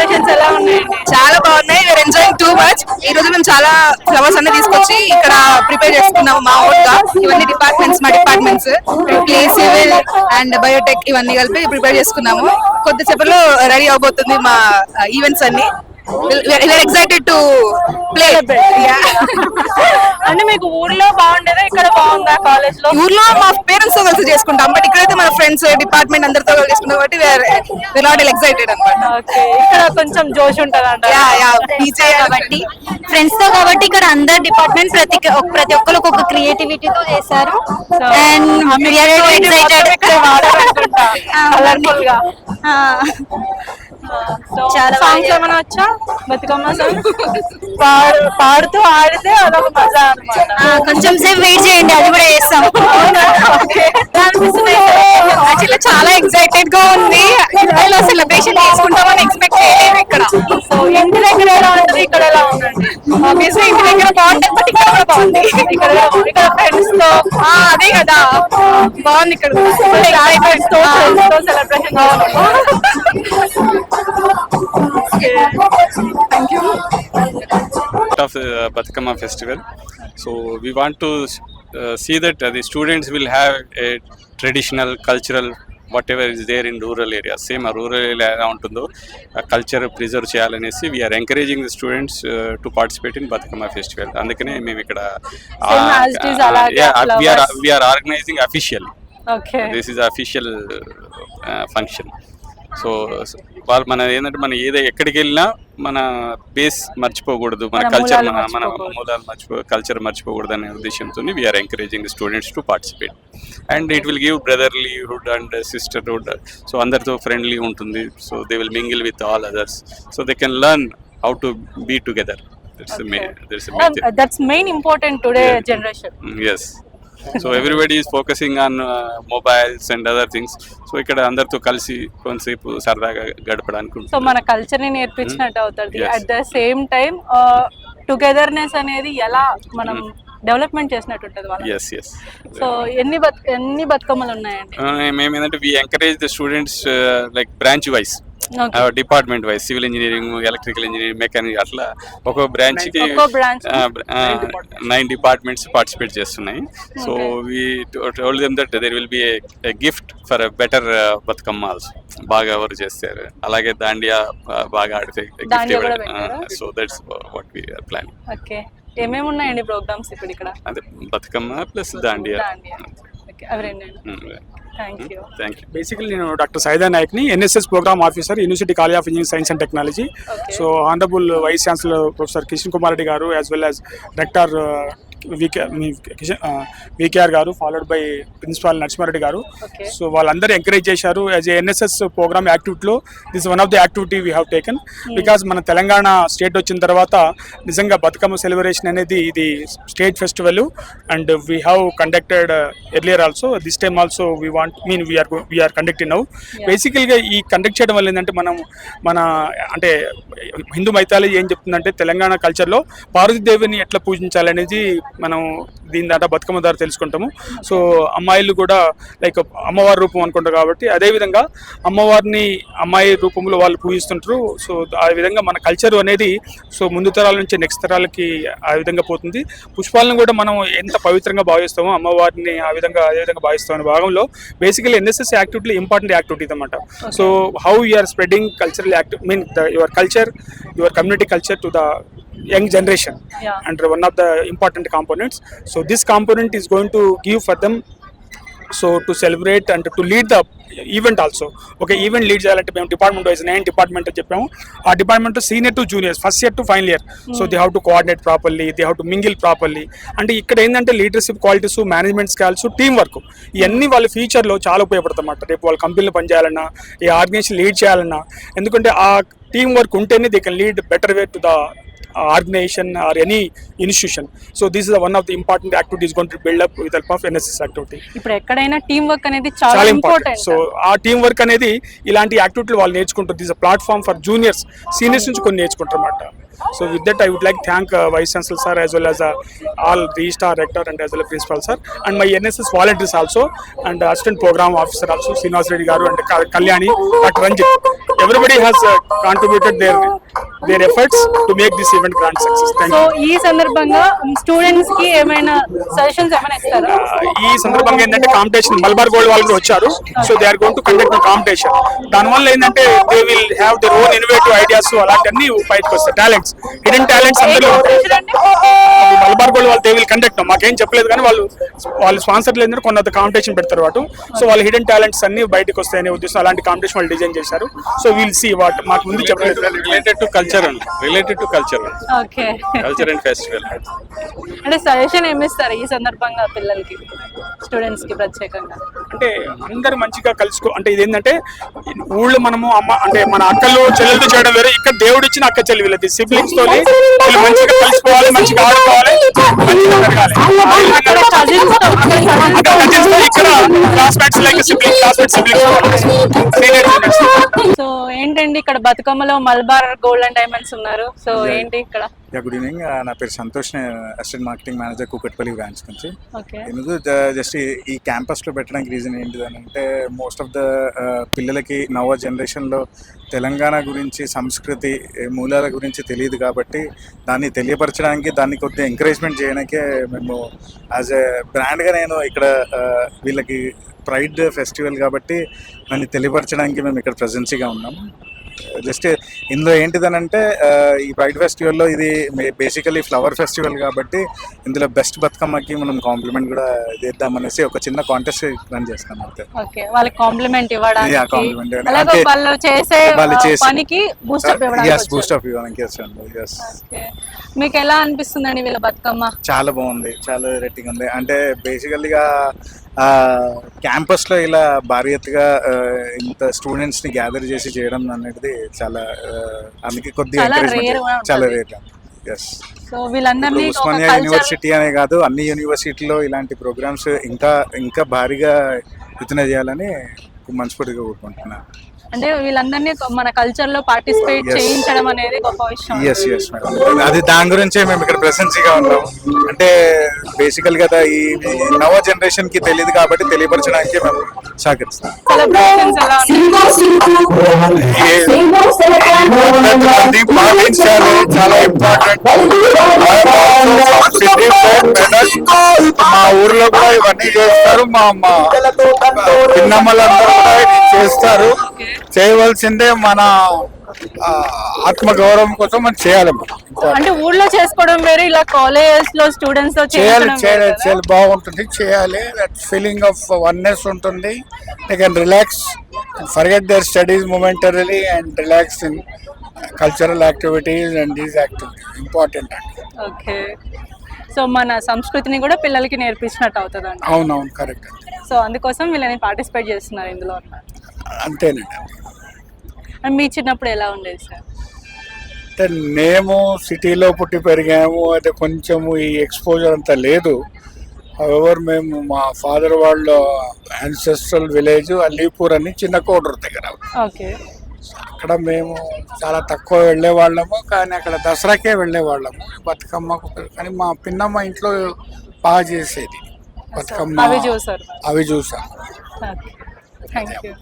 Celebrations ఎలా ఉన్నాయి? చాలా బాగున్నాయి. వీఆర్ ఎంజాయింగ్ టూ మచ్ ఈ రోజు మేము చాలా ఫ్లవర్స్ అన్ని తీసుకొచ్చి ఇక్కడ ప్రిపేర్ చేసుకున్నాము మా ఓన్గా. ఇవన్నీ డిపార్ట్మెంట్స్ మా departments play civil and biotech ఇవన్నీ కలిపి ప్రిపేర్ చేసుకున్నాము. కొద్దిసేపట్లో రెడీ అవబోతుంది మా ఈవెంట్స్ అన్ని. ఎక్సైటెడ్ టు ప్లే అంటే మీకు ఊర్లో బాగుండేదా? ఇక్కడ బాగుందా కాలేజ్లో ఊర్లో మా పేరెంట్స్తో కలిసి చేసుకుంటాం. బట్ ఇక్కడైతే మన ఫ్రెండ్స్ డిపార్ట్మెంట్ అందరితో కలిసి చేసుకుంటాం కాబట్టి నాట్ ఎక్సైటెడ్ అనమాట. ఓకే ఇక్కడ కొంచెం జోష్ ఉంటదంట. యా యా డీజే కాబట్టి. ఫ్రెండ్స్తో కాబట్టి ఇక్కడ అందరు డిపార్ట్మెంట్ ప్రతి ప్రతి ఒక్కరు ఒక్కొక్క క్రియేటివిటీతో చేశారు. అండ్ గా. చాలా సాంగ్స్ ఏమైనా వచ్చా? బతుకమ్మ సాంగ్ పాడు పాడుతూ ఆడితే అదొక మజా అనమాట కొంచెం సేపు వెయిట్ చేయండి అది కూడా చేస్తాం. యాక్చువల్లీ చాలా ఎక్సైటెడ్గా ఉంది. ఇలా సెలబ్రేషన్ చేసుకుంటామని ఎక్స్పెక్ట్ చేయలేము ఇక్కడ. సో ఇంటి దగ్గర ఎలా ఉంటుంది ఇక్కడ ఎలా ఉందండి ఆబ్వియస్లీ ఇంటి దగ్గర బాగుంటుంది బట్ ఇక్కడ కూడా బాగుంది. ఇక్కడ ఇక్కడ ఫ్రెండ్స్తో ఆ, అదే కదా. బాగుంది ఇక్కడ తో తో celebration of Bathukamma festival so we want to see that the students will have a traditional cultural whatever is there in rural area same ఆ రూరల్ ఏరియా ఎలా ఉంటుందో ఆ కల్చర్ ప్రిజర్వ్ చేయాలనేసి we are encouraging the students to participate in Bathukamma festival అందుకనే మేము ఇక్కడ organising official function so వాళ్ళు మన ఏంటంటే మనం ఏదో ఎక్కడికి వెళ్ళినా మన బేస్ మర్చిపోకూడదు. మన కల్చర్ మన మన. మూలాలు మర్చిపో కల్చర్ మర్చిపోకూడదు అనే ఉద్దేశంతో we are encouraging students to participate and it will give brotherlyhood and sisterhood so అందరితో ఫ్రెండ్లీ ఉంటుంది. So they will mingle with all others so they can learn how to be together that's main important today generation yes so everybody is focusing on mobiles and other things so ఇక్కడ అందరితో కలిసి కొంతసేపు సరదాగా గడపడానికి so మన కల్చర్ని నేర్పించినట్టు అవుతుంది. Yes. At the same time togetherness అనేది ఎలా మనం డెవలప్మెంట్ చేసినట్టు ఉంటుంది వాళ్ళకి? ఎస్ ఎస్ సో ఎన్ని బత్ ఎన్ని బతుకమ్మలు ఉన్నాయండి? మేము ఏంటంటే we encourage the students like branch wise. Department wise civil engineering electrical engineering mechanic అట్లా ఒక్కో బ్రాంచ్కి నైన్ డిపార్ట్మెంట్స్ పార్టిసిపేట్ చేస్తున్నాయి. So we told them that there will be a gift for better Bathukamma also బాగా ఎవరు చేస్తారు. అలాగే దాండియా బాగా ఆడితే గిఫ్ట్ పెట్టారా? So that's what we are plan okay. ఏమేమి ఉన్నాయండి ప్రోగ్రామ్స్ ఇప్పుడు ఇక్కడ? అదే బతుకమ్మ ప్లస్ దాండియా. అవి రెండండి బేసికలీ నేను doctor Saida నాయక్ని NSS programme officer university college of engineering science and technology. So honourable vice chancellor professor Kishan Kumar Reddy garu as well as rector VK VKR garu followed by principal Narasimhareddy garu. So వాళ్ళందరూ encourage చేశారు. As a NSS programme యాక్టివిటీలో this one of the activity we have taken because మన Telangana state వచ్చిన తర్వాత నిజంగా Bathukamma celebration అనేది ఇది state festival and we have conducted earlier also this time also we want mean we are we are conducting now బేసికల్గా ఈ conduct చేయడం వల్ల ఏంటంటే మనం మన అంటే హిందూ మైథాలజీ ఏం చెప్తుందంటే తెలంగాణ కల్చర్లో పార్వతీదేవిని ఎట్లా పూజించాలనేది మనం దీని దాటా బతుకమ్మ ద్వారా తెలుసుకుంటాము. సో అమ్మాయిలు కూడా లైక్ అమ్మవారి రూపం అనుకుంటారు కాబట్టి అదేవిధంగా అమ్మవారిని అమ్మాయి రూపంలో వాళ్ళు పూజిస్తుంటారు. సో ఆ విధంగా మన కల్చర్ అనేది సో ముందు తరాల నుంచి నెక్స్ట్ తరాలకి ఆ విధంగా పోతుంది. పుష్పాలను కూడా మనం ఎంత పవిత్రంగా భావిస్తామో అమ్మవారిని ఆ విధంగా అదే విధంగా భావిస్తామనే భాగంలో basically NSS activity important activity అనమాట so how you are spreading cultural active mean your culture your community culture to the young generation Yeah. and one of the important components so this component is going to give for them so to celebrate and to lead the event also. ఒక event lead చేయాలంటే మేము department wise nine department చెప్పాము. ఆ department senior to juniors first year to final year. So they have to coordinate properly they have to mingle properly అంటే ఇక్కడ ఏంటంటే leadership qualities management skills team work ఇవన్నీ వాళ్ళ ఫ్యూచర్లో చాలా ఉపయోగపడతాయి రేపు వాళ్ళ కంపెనీలో పనిచేయాలన్నా ఈ ఆర్గనైజేషన్ లీడ్ చేయాలన్నా. ఎందుకంటే ఆ టీం వర్క్ ఉంటేనే they can lead better way to the organization or any institution. So this is the one of the important activities going to build up with the help of NSS activity. ఇప్పుడు ఎక్కడైనా team work అనేది చాలా important important so ఆ team work అనేది ఇలాంటి యాక్టివిటీలు వాళ్ళు నేర్చుకుంటారు. This platform for juniors seniors నుంచి కొన్ని నేర్చుకుంటారు అనమాట so with that I would like thank vice chancellor sir as well as all registrar rector and as well principal sir and my NSS volunteers also and assistant programme officer also Srinivas Reddy garu and Kalyani doctor Ranjith everybody has contributed their their efforts to make this event grand success so ఈ సందర్భంగా స్టూడెంట్స్కి ఏమైనా suggestions ఏమైనా ఇస్తారా? ఈ సందర్భంగా ఏంటంటే competition Malabar gold వాళ్ళు కూడా వచ్చారు so they are going to conduct competition దానివల్ల ఏంటంటే they will have their own innovative ideas అలాంటివన్నీ బయటకు వస్తాయి. టాలెంట్స్ హిడెన్ టాలెంట్స్ అందరిలో ఉంటాయి అది మలబార్ గోల్డ్ వాళ్ళు దే విల్ కండక్ట్ మాకేం చెప్పలేదు కానీ వాళ్ళు వాళ్ళు స్పాన్సర్ లేదంటే కొంత కాంపిటీషన్ పెడతారు వాటు సో వాళ్ళ హిడెన్ టాలెంట్స్ అన్ని బయటకు వస్తాయనే ఉద్దేశం అలాంటి కాంపిటీషన్ వాళ్ళు డిజైన్ చేశారు. సో విల్ సీ వాట్ మాకు ముందు చెప్పలేదు. రిలేటెడ్ టు కల్చర్ అండి. Related to culture okay culture and festival అంటే సజెషన్ ఏమి ఇస్తారు ఈ సందర్భంగా పిల్లలకి స్టూడెంట్స్కి ప్రత్యేకంగా? అంటే అందరు మంచిగా కలుసుకో అంటే ఇదేంటంటే ఊళ్ళో మనము అమ్మ అంటే మన అక్కలు చెల్లెలతో చేయడం వేరే ఇక్కడ దేవుడు ఇచ్చిన అక్క చెల్లి వీళ్ళది. సిబ్లింగ్స్ తోని వీళ్ళు మంచిగా కలిసిపోవాలి మంచిగా ఆడుకోవాలి మంచిగా పెరగాలి. ఇక్కడ classmates like sibling classmate siblings so ఏంటండి ఇక్కడ బతుకమ్మలో మల్బార్ గోల్డ్ అండ్ డైమండ్స్ ఉన్నారు. సో ఏంటి ఇక్కడ? యా గుడ్ ఈవినింగ్ నా పేరు Santosh assistant marketing manager Kukatpally branch నుంచి. ఎందుకు జస్ట్ ఈ క్యాంపస్లో పెట్టడానికి రీజన్ ఏంటిది అని అంటే మోస్ట్ ఆఫ్ ద పిల్లలకి నవ జనరేషన్లో తెలంగాణ గురించి సంస్కృతి మూలాల గురించి తెలియదు కాబట్టి దాన్ని తెలియపరచడానికి దాన్ని కొద్దిగా ఎంకరేజ్మెంట్ చేయడానికే మేము యాజ్ ఎ బ్రాండ్గా నేను ఇక్కడ ఆ, వీళ్ళకి ప్రైడ్ ఫెస్టివల్ కాబట్టి దాన్ని తెలియపరచడానికి మేము ఇక్కడ ప్రజెన్సీగా ఉన్నాం. జస్ట్ ఇందులో ఏంటిదనంటే ఈ ప్రైడ్ ఫెస్టివల్లో ఇది బేసికలీ ఫ్లవర్ ఫెస్టివల్ కాబట్టి ఇందులో బెస్ట్ బతుకమ్మకి మనం కాంప్లిమెంట్ కూడా చేద్దామనేసి ఒక చిన్న కాంటెస్ట్ రన్ చేస్తాం అంతే ఓకే వాళ్ళకి కాంప్లిమెంట్ ఇవ్వడానికి. అలాగే వాళ్ళు చేసే వాళ్ళు ఆ, చేసే- పనికి బూస్టప్ ఇవ్వడానికి ఎస్ బూస్ట్ వచ్చారు. ఆఫ్ ఇవ్వడానికి వచ్చాను ఎస్ Okay. మీకు ఎలా అనిపిస్తుందండి వీళ్ళ బతుకమ్మ చాలా బాగుంది చాలా రేటింగ్ ఉంది అంటే బేసికల్గా క్యాంపస్లో ఇలా భారీ ఎత్తుగా ఇంత స్టూడెంట్స్ని గ్యాదర్ చేసి చేయడం అనేది చాలా అందుకే కొద్దిగా చాలా రేట్ సో వీళ్ళందరినీ ఉస్మానియా యూనివర్సిటీ అనే కాదు అన్ని యూనివర్సిటీలో ఇలాంటి ప్రోగ్రామ్స్ ఇంకా ఇంకా భారీగా ఇతన చేయాలని మనస్ఫూర్తిగా కోరుకుంటున్నాను. అంటే వీళ్ళందరినీ మన కల్చర్లో పార్టిసిపేట్. చేయించడం అనేది గొప్ప విషయం. ఎస్ ఎస్ మేడం అది దాని గురించే మేము ఇక్కడ ప్రెసెన్సీగా ఉన్నాం అంటే బేసికల్గా ఈ నవ జనరేషన్కి తెలియదు కాబట్టి తెలియపరచడానికి మేము సహకరిస్తాం పాటించాలి చాలా ఇంపార్టెంట్ మా ఊర్లో కూడా ఇవన్నీ చేస్తారు మా మా పిన్నమ్మలందరూ కూడా ఇది చేస్తారు చేయవలసిందే మన ఆత్మగౌరవం కోసం మనం చేయాలి మనం. అంటే ఊళ్ళో చేసుకోవడం వేరు ఇలా కాలేజెస్లో స్టూడెంట్స్తో చేయాలి చేయాలి బాగుంటుంది చేయాలి. దట్ ఫీలింగ్ ఆఫ్ వన్నెస్ ఉంటుంది. They can relax forget their studies momentarily and relax in cultural activities and these activities important అండి. ఓకే. సో మన సంస్కృతిని కూడా పిల్లలకి నేర్పించినట్టు అవుతుంది అండి అవునవును కరెక్ట్ సో అందుకోసం వీళ్ళని పార్టిసిపేట్ చేస్తున్నారు ఇందులో అంతేనండి. మీ చిన్నప్పుడు ఎలా ఉండేది సార్? అంటే మేము సిటీలో పుట్టి పెరిగాము అయితే కొంచెము ఈ ఎక్స్పోజర్ అంత లేదు. ఎవరు మేము మా ఫాదర్ వాళ్ళ యాన్సెస్ట్రల్ విలేజ్ అలీపూర్ అని చిన్న కోడూరు దగ్గర. ఓకే. అక్కడ మేము చాలా తక్కువ వెళ్ళే వాళ్ళము కానీ అక్కడ దసరాకే వెళ్ళే వాళ్ళము బతుకమ్మకు కానీ మా పిన్నమ్మ ఇంట్లో బాగా చేసేది. బతుకమ్మ అవి చూసాం థ్యాంక్ యూ